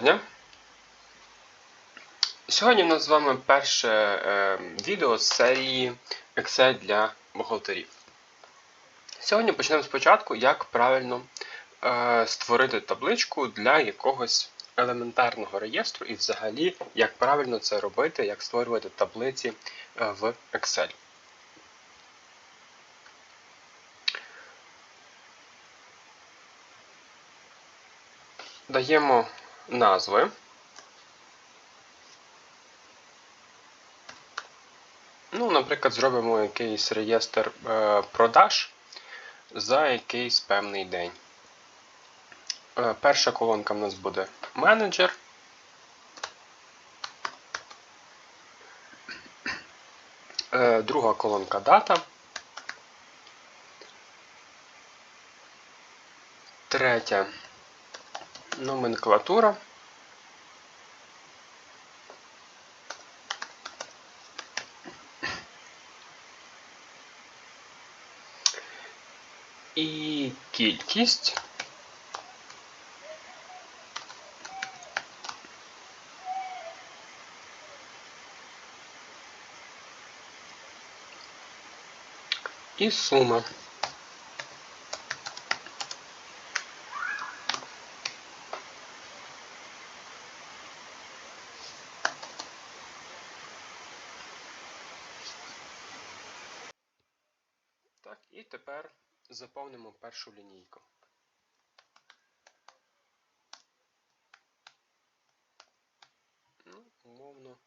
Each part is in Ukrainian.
дня! Сьогодні у нас з вами перше е, відео з серії Excel для бухгалтерів. Сьогодні почнемо спочатку, як правильно е, створити табличку для якогось елементарного реєстру і взагалі, як правильно це робити, як створювати таблиці е, в Excel. Даємо назви. Ну, наприклад, зробимо якийсь реєстр е, продаж за якийсь певний день. Е, перша колонка в нас буде менеджер. Е, друга колонка дата. Третя номенклатура. І кількість. І сума. Тепер заповнимо першу лінійку. Ну, умовно,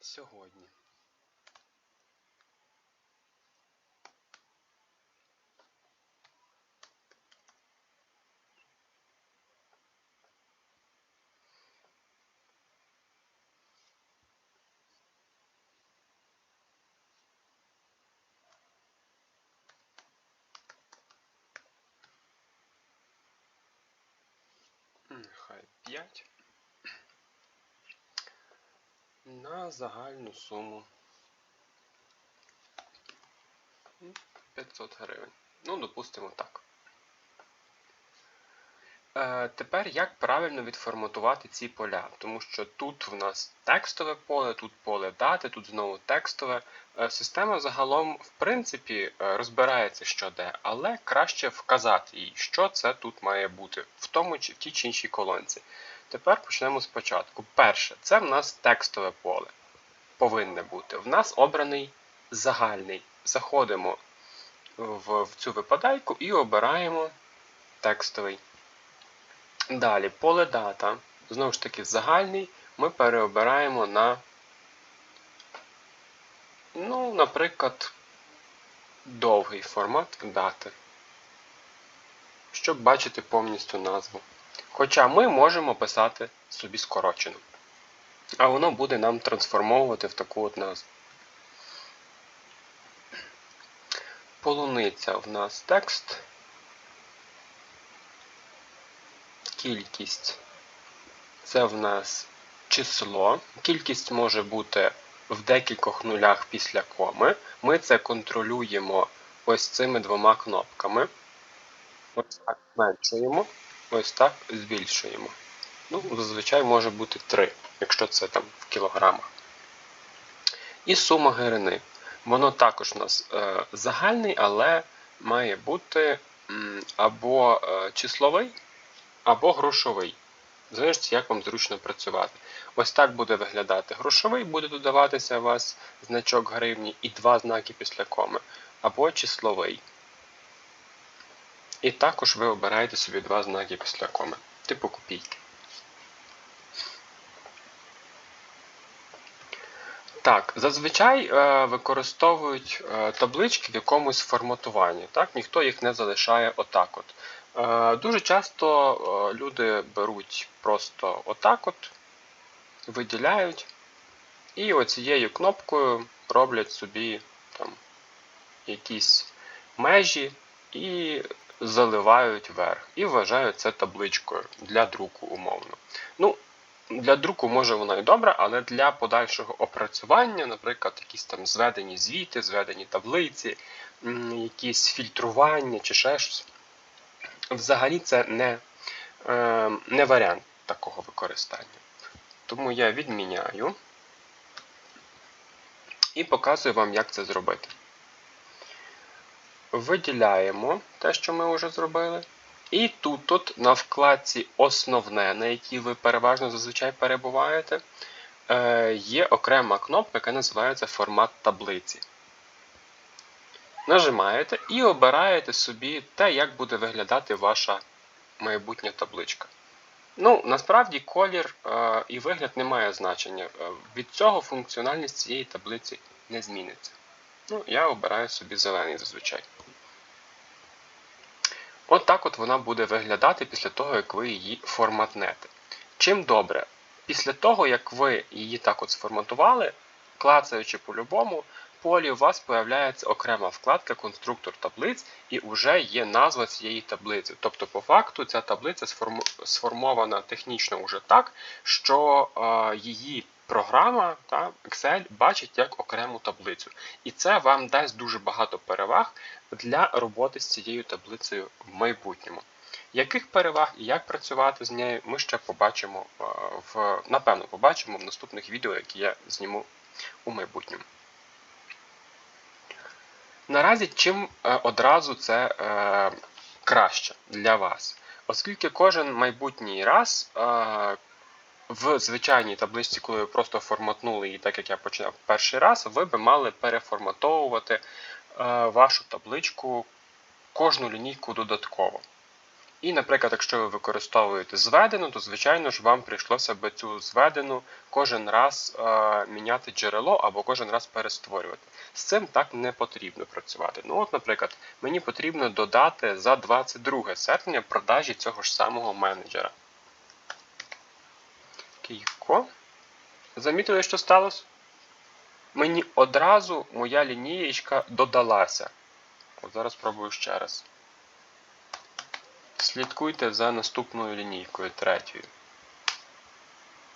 сьогодні. Нехай 5 на загальну суму 500 гривень. Ну, допустимо так. Е, Тепер як правильно відформатувати ці поля? Тому що тут в нас текстове поле, тут поле дати, тут знову текстове. Е, Система загалом, в принципі, е, розбирається, що де, але краще вказати їй, що це тут має бути, в тому чи в тій чи іншій колонці. Тепер почнемо спочатку. Перше, це в нас текстове поле. Повинне бути. В нас обраний загальний. Заходимо в, в цю випадайку і обираємо текстовий. Далі, поле дата. Знову ж таки, загальний ми переобираємо на, ну, наприклад, довгий формат дати, щоб бачити повністю назву. Хоча ми можемо писати собі скорочено. А воно буде нам трансформовувати в таку от назву. Полуниця в нас текст. Кількість це в нас число. Кількість може бути в декількох нулях після коми. Ми це контролюємо ось цими двома кнопками. Ось так зменшуємо, ось так збільшуємо. Ну, зазвичай може бути 3, якщо це там в кілограмах. І сума гирини. Воно також у нас е, загальний, але має бути або е, числовий, або грошовий. Залежить, як вам зручно працювати. Ось так буде виглядати грошовий, буде додаватися у вас значок гривні і два знаки після коми, або числовий. І також ви обираєте собі два знаки після коми, типу копійки. Так, зазвичай е, використовують е, таблички в якомусь форматуванні. Так? Ніхто їх не залишає отак. от. Е, дуже часто е, люди беруть просто отак от, виділяють, і оцією кнопкою роблять собі там якісь межі і заливають вверх. І вважають це табличкою для друку умовно. Ну, для друку може вона і добра, але для подальшого опрацювання, наприклад, якісь там зведені звіти, зведені таблиці, якісь фільтрування чи ще щось. Взагалі це не е, не варіант такого використання. Тому я відміняю і показую вам, як це зробити. Виділяємо те, що ми вже зробили. І тут, тут на вкладці Основне, на якій ви переважно зазвичай перебуваєте, е, є окрема кнопка, яка називається Формат таблиці. Нажимаєте і обираєте собі те, як буде виглядати ваша майбутня табличка. Ну, насправді колір е, і вигляд не має значення. Е, від цього функціональність цієї таблиці не зміниться. Ну, я обираю собі зелений зазвичай. От так от вона буде виглядати після того, як ви її форматнете. Чим добре, після того, як ви її так от сформатували, клацаючи по-любому, полі у вас появляється окрема вкладка Конструктор таблиць і вже є назва цієї таблиці. Тобто, по факту, ця таблиця сформована технічно вже так, що е, її програма та Excel бачить як окрему таблицю. І це вам дасть дуже багато переваг для роботи з цією таблицею в майбутньому. Яких переваг і як працювати з нею, ми ще побачимо в напевно побачимо в наступних відео, які я зніму у майбутньому. Наразі чим е, одразу це е, краще для вас, оскільки кожен майбутній раз е, в звичайній табличці, коли ви просто форматнули її, так як я починав перший раз, ви би мали переформатовувати вашу табличку кожну лінійку додатково. І, наприклад, якщо ви використовуєте зведену, то, звичайно ж, вам прийшлося би цю зведену кожен раз е, міняти джерело або кожен раз перестворювати. З цим так не потрібно працювати. Ну, от, Наприклад, мені потрібно додати за 22 серпня продажі цього ж самого менеджера. Кійко. Замітили, що сталося? Мені одразу моя лінієчка додалася. От Зараз спробую ще раз. Слідкуйте за наступною лінійкою третьою.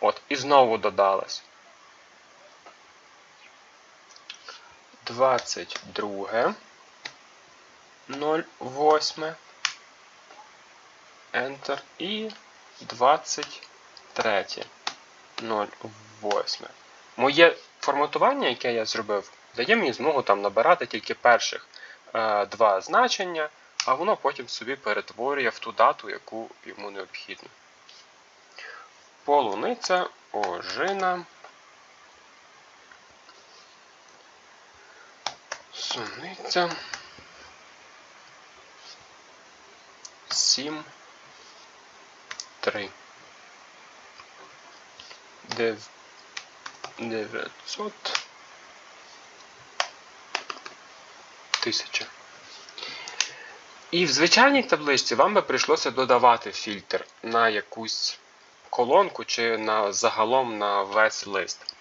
От, і знову додалось. 22. 08. Enter. І 23. 08. Моє форматування, яке я зробив, дає мені змогу там набирати тільки перших е, два значення а воно потім собі перетворює в ту дату, яку йому необхідно. Полуниця, ожина, суниця, 7, 3. 900 тисяча. І в звичайній табличці вам би прийшлося додавати фільтр на якусь колонку чи на загалом на весь лист.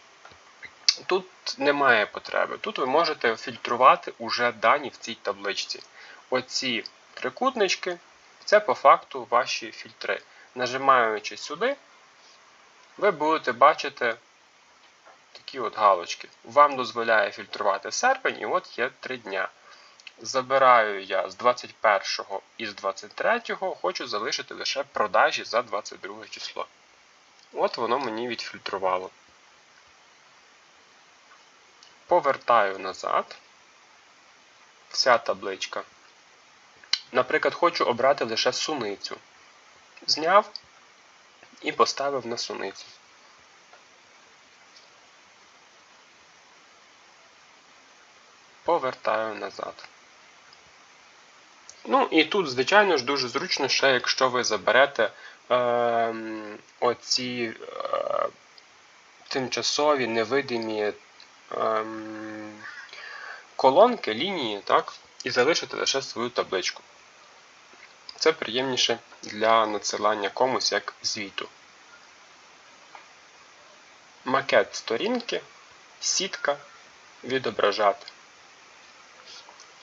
Тут немає потреби. Тут ви можете фільтрувати уже дані в цій табличці. Оці трикутнички це по факту ваші фільтри. Нажимаючи сюди, ви будете бачити такі от галочки. Вам дозволяє фільтрувати серпень, і от є 3 дня. Забираю я з 21 і з 23 хочу залишити лише продажі за 22 число. От воно мені відфільтрувало. Повертаю назад. Вся табличка. Наприклад, хочу обрати лише суницю. Зняв і поставив на суницю. Повертаю назад. Ну і тут, звичайно ж, дуже зручно, ще якщо ви заберете е, оці е, тимчасові невидимі е, колонки, лінії, так, і залишите лише свою табличку. Це приємніше для надсилання комусь як звіту. Макет сторінки, сітка відображати.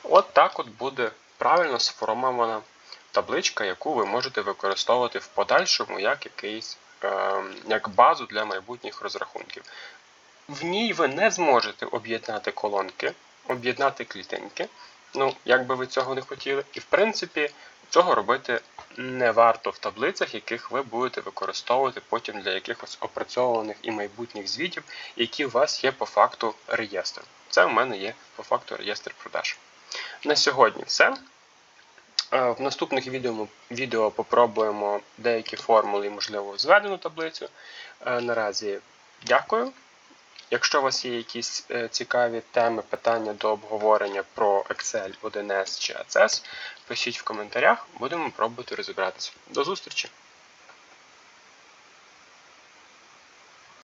От так от буде правильно сформована табличка, яку ви можете використовувати в подальшому як якийсь, е, як базу для майбутніх розрахунків. В ній ви не зможете об'єднати колонки, об'єднати клітинки, ну, як би ви цього не хотіли. І в принципі, Цього робити не варто в таблицях, яких ви будете використовувати потім для якихось опрацьованих і майбутніх звітів, які у вас є по факту реєстр. Це у мене є по факту реєстр продаж. На сьогодні все. В наступних відео, відео попробуємо деякі формули і, можливо, зведену таблицю. Е, Наразі дякую. Якщо у вас є якісь е, цікаві теми, питання до обговорення про Excel, 1С чи ACS, пишіть в коментарях, будемо пробувати розібратися. До зустрічі!